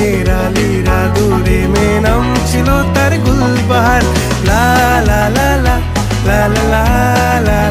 তেরা লীরা দূরে মে নাম ছিল তার গুলবাহার লা লা লা লা লা লা লা লা